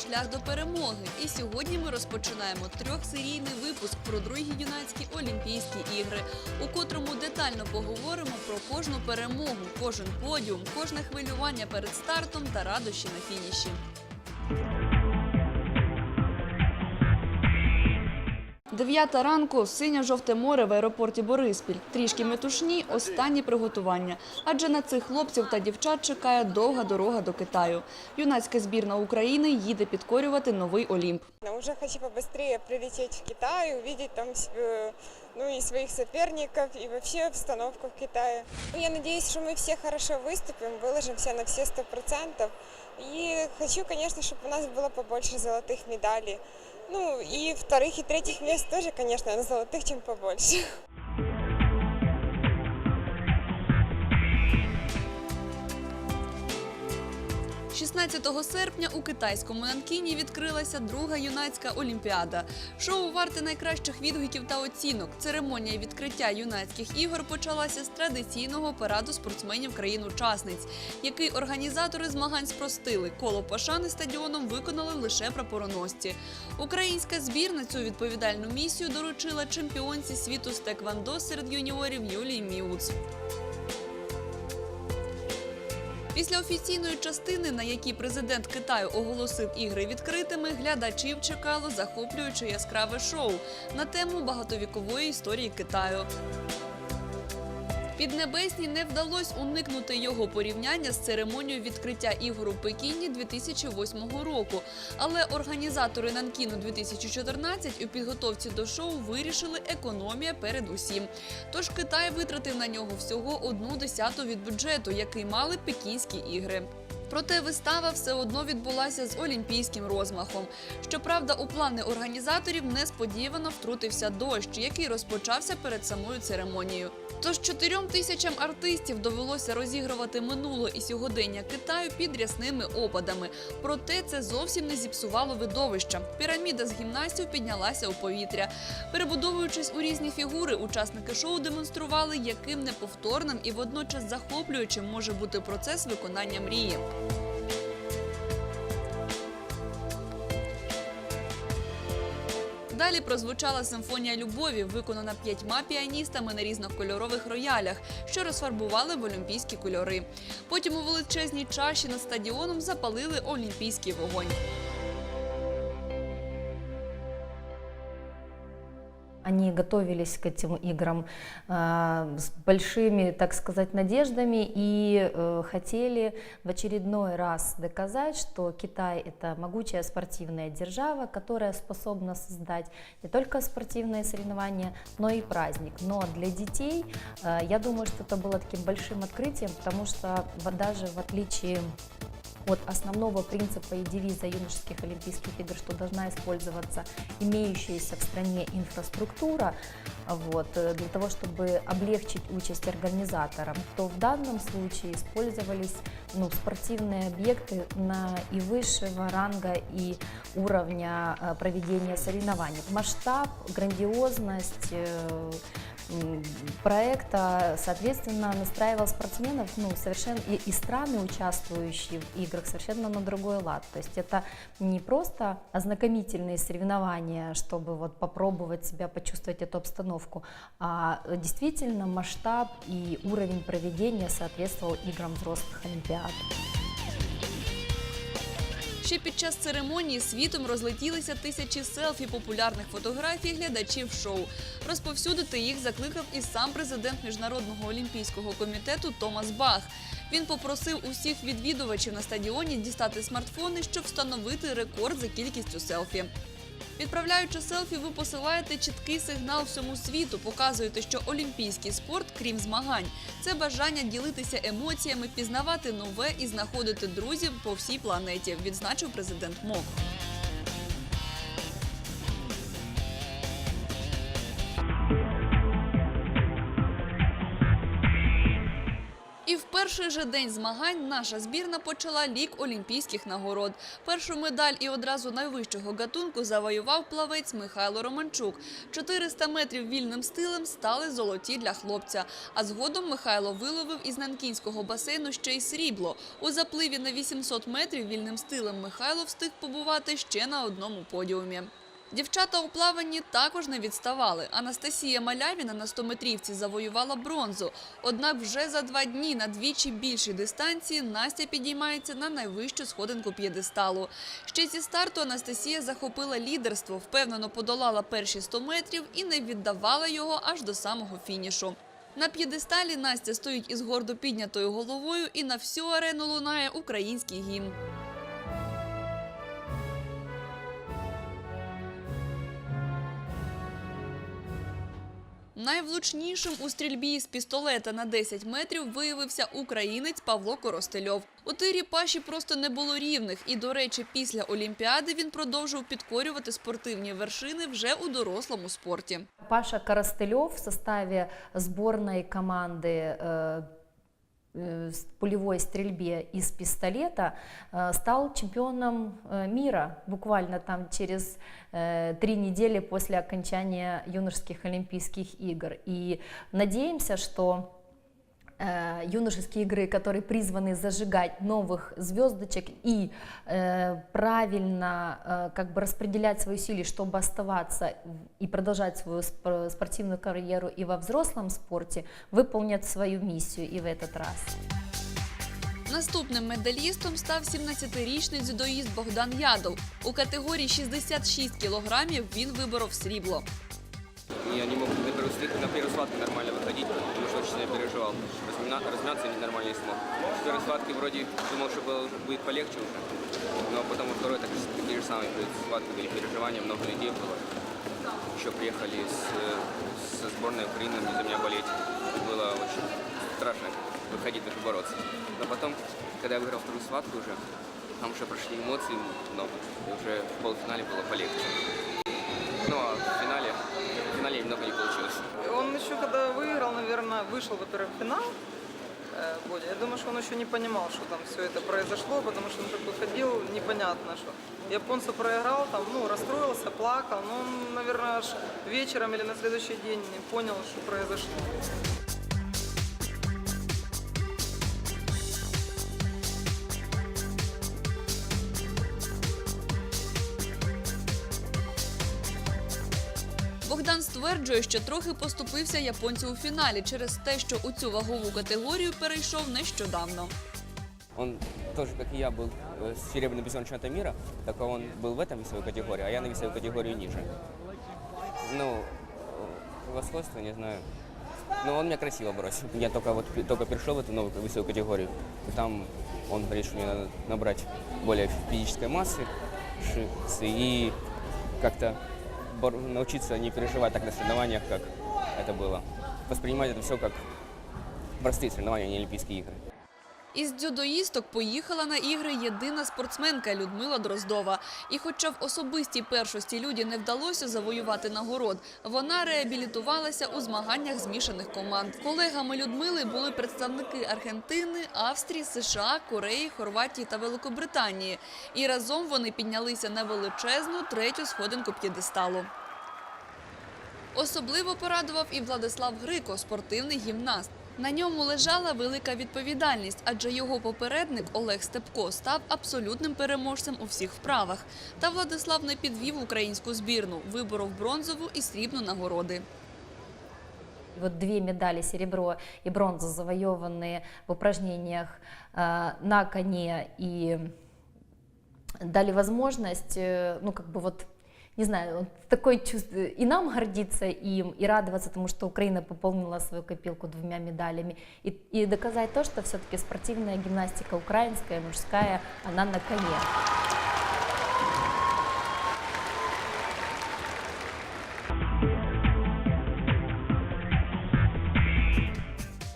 шлях до перемоги. І сьогодні ми розпочинаємо трьохсерійний випуск про другі юнацькі Олімпійські ігри, у котрому детально поговоримо про кожну перемогу, кожен подіум, кожне хвилювання перед стартом та радощі на фініші. Дев'ята ранку, синьо-жовте море в аеропорті Бориспіль. Трішки метушні, останні приготування. Адже на цих хлопців та дівчат чекає довга дорога до Китаю. Юнацька збірна України їде підкорювати новий Олімп. Я Уже хочу побыстрее прилететь в Китай, увидеть там э, ну и своих соперников, и вообще обстановку в Китае. Ну, Я надеюсь, что мы все хорошо выступим, выложимся на все сто процентов. И хочу, конечно, чтобы у нас было побольше золотых медалей. Ну и вторых и третьих мест тоже, конечно, на золотых, чем побольше. 16 серпня у китайському Нанкіні відкрилася друга юнацька олімпіада. Шоу варте найкращих відгуків та оцінок. Церемонія відкриття юнацьких ігор почалася з традиційного параду спортсменів країн-учасниць, який організатори змагань спростили. Коло пошани стадіоном виконали лише прапороносці. Українська збірна цю відповідальну місію доручила чемпіонці світу з теквандо серед юніорів Юлії Міуц. Після офіційної частини, на якій президент Китаю оголосив ігри відкритими, глядачів чекало захоплююче яскраве шоу на тему багатовікової історії Китаю. Піднебесній не вдалося уникнути його порівняння з церемонією відкриття ігор у Пекіні 2008 року. Але організатори Нанкіну 2014 у підготовці до шоу вирішили економія перед усім. Тож Китай витратив на нього всього одну десяту від бюджету, який мали пекінські ігри. Проте вистава все одно відбулася з олімпійським розмахом. Щоправда, у плани організаторів несподівано втрутився дощ, який розпочався перед самою церемонією. Тож чотирьом тисячам артистів довелося розігрувати минуло і сьогодення Китаю під рясними опадами. Проте це зовсім не зіпсувало видовища. Піраміда з гімнастів піднялася у повітря. Перебудовуючись у різні фігури, учасники шоу демонстрували, яким неповторним і водночас захоплюючим може бути процес виконання мрії. Далі прозвучала симфонія любові, виконана п'ятьма піаністами на різнокольорових роялях, що розфарбували в олімпійські кольори. Потім у величезній чаші над стадіоном запалили олімпійський вогонь. Они готовились к этим играм э, с большими, так сказать, надеждами и э, хотели в очередной раз доказать, что Китай это могучая спортивная держава, которая способна создать не только спортивные соревнования, но и праздник. Но для детей, э, я думаю, что это было таким большим открытием, потому что даже в отличие от основного принципа и девиза юношеских Олимпийских игр, что должна использоваться имеющаяся в стране инфраструктура вот, э, для того, чтобы облегчить участь организаторам, то в данном случае использовались ну, спортивные объекты на и высшего ранга и уровня э, проведения соревнований. Масштаб, грандиозность, э, проекта, соответственно, настраивал спортсменов, ну, совершенно и, и страны, участвующие в играх, совершенно на другой лад. То есть это не просто ознакомительные соревнования, чтобы вот попробовать себя, почувствовать эту обстановку, а действительно масштаб и уровень проведения соответствовал играм взрослых Олимпиад. Ще під час церемонії світом розлетілися тисячі селфі популярних фотографій глядачів шоу. Розповсюдити їх закликав і сам президент міжнародного олімпійського комітету Томас Бах. Він попросив усіх відвідувачів на стадіоні дістати смартфони, щоб встановити рекорд за кількістю селфі. Відправляючи селфі, ви посилаєте чіткий сигнал всьому світу, показуєте, що олімпійський спорт, крім змагань, це бажання ділитися емоціями, пізнавати нове і знаходити друзів по всій планеті, відзначив президент МОК. Перший же день змагань наша збірна почала лік олімпійських нагород. Першу медаль і одразу найвищого гатунку завоював плавець Михайло Романчук. 400 метрів вільним стилем стали золоті для хлопця. А згодом Михайло виловив із нанкінського басейну ще й срібло. У запливі на 800 метрів вільним стилем Михайло встиг побувати ще на одному подіумі. Дівчата у плаванні також не відставали. Анастасія Малявіна на 100-метрівці завоювала бронзу. Однак вже за два дні на двічі більшій дистанції Настя підіймається на найвищу сходинку п'єдесталу. Ще зі старту Анастасія захопила лідерство, впевнено подолала перші 100 метрів і не віддавала його аж до самого фінішу. На п'єдесталі Настя стоїть із гордо піднятою головою і на всю арену лунає український гімн. Найвлучнішим у стрільбі з пістолета на 10 метрів виявився українець Павло Коростельов. У тирі Паші просто не було рівних. І, до речі, після Олімпіади він продовжив підкорювати спортивні вершини вже у дорослому спорті. Паша Коростельов в составе команди. команды э, э, с пулевой стрельбе из пистолета э, стал чемпионом э, мира буквально там через э, три недели после окончания юношеских Олимпийских игр. И надеемся, что э, юношеские игры, которые призваны зажигать новых звездочек и э, правильно э, как бы распределять свои силы, чтобы оставаться в- и продолжать свою сп- спортивную карьеру и во взрослом спорте, выполнят свою миссию и в этот раз. Наступним медалістом став 17-річний дзюдоїст Богдан Ядов. У категорії 66 кілограмів він виборов срібло. Я не мог на первую, схватку- на первую схватку нормально выходить, сильно переживал. Размина- размяться нормально не смог. Первой схватке вроде думал, что было- будет полегче уже, но потом во второй так, такие же самые схваткой были переживания, много людей было. Еще приехали с, э, со сборной Украины за меня болеть. Было очень страшно выходить даже бороться. Но потом, когда я выиграл вторую схватку уже, там уже прошли эмоции много, и уже в полуфинале было полегче. вышел, во-первых, в финал э, Бодя. Я думаю, что он еще не понимал, что там все это произошло, потому что он такой ходил, непонятно, что. Японцу проиграл, там, ну, расстроился, плакал, но он, наверное, аж вечером или на следующий день не понял, что произошло. Богдан стверджує, що трохи поступився японцю у фіналі через те, що у цю вагову категорію перейшов нещодавно. Он тоже, как и я, был э, серебряным призером чемпионата мира, только он был в этом весовой категории, а я на весовой категории ниже. Ну, э, превосходство, не знаю. Но он меня красиво бросил. Я только вот при- только перешел в эту новую весовую категорию, и там он говорит, что мне надо набрать более физической массы ши- и как-то бор- научиться не переживать так на соревнованиях, как это было. Воспринимать это все как простые соревнования, а не Олимпийские игры. Із дзюдоїсток поїхала на ігри єдина спортсменка Людмила Дроздова. І хоча в особистій першості люді не вдалося завоювати нагород, вона реабілітувалася у змаганнях змішаних команд. Колегами Людмили були представники Аргентини, Австрії, США, Кореї, Хорватії та Великобританії. І разом вони піднялися на величезну третю сходинку п'єдесталу. Особливо порадував і Владислав Грико, спортивний гімнаст. На ньому лежала велика відповідальність, адже його попередник Олег Степко став абсолютним переможцем у всіх вправах. Та Владислав не підвів українську збірну, виборов бронзову і срібну нагороди. И вот две медали серебро и бронза завоеванные в упражнениях э, на коне и дали возможность, э, ну как бы вот не знаю, такое чувство, и нам гордиться им, и радоваться тому, что Украина пополнила свою копилку двумя медалями, и, и доказать то, что все-таки спортивная гимнастика украинская, мужская, она на коне.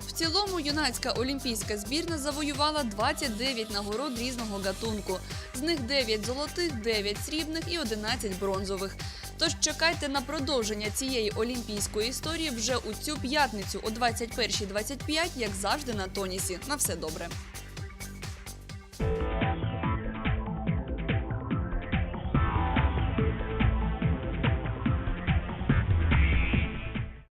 В цілому юнацька олімпійська збірна завоювала 29 нагород різного гатунку. З них 9 золотих, 9 срібних і 11 бронзових. Тож чекайте на продовження цієї олімпійської історії вже у цю п'ятницю о 21.25, як завжди на тонісі. На все добре.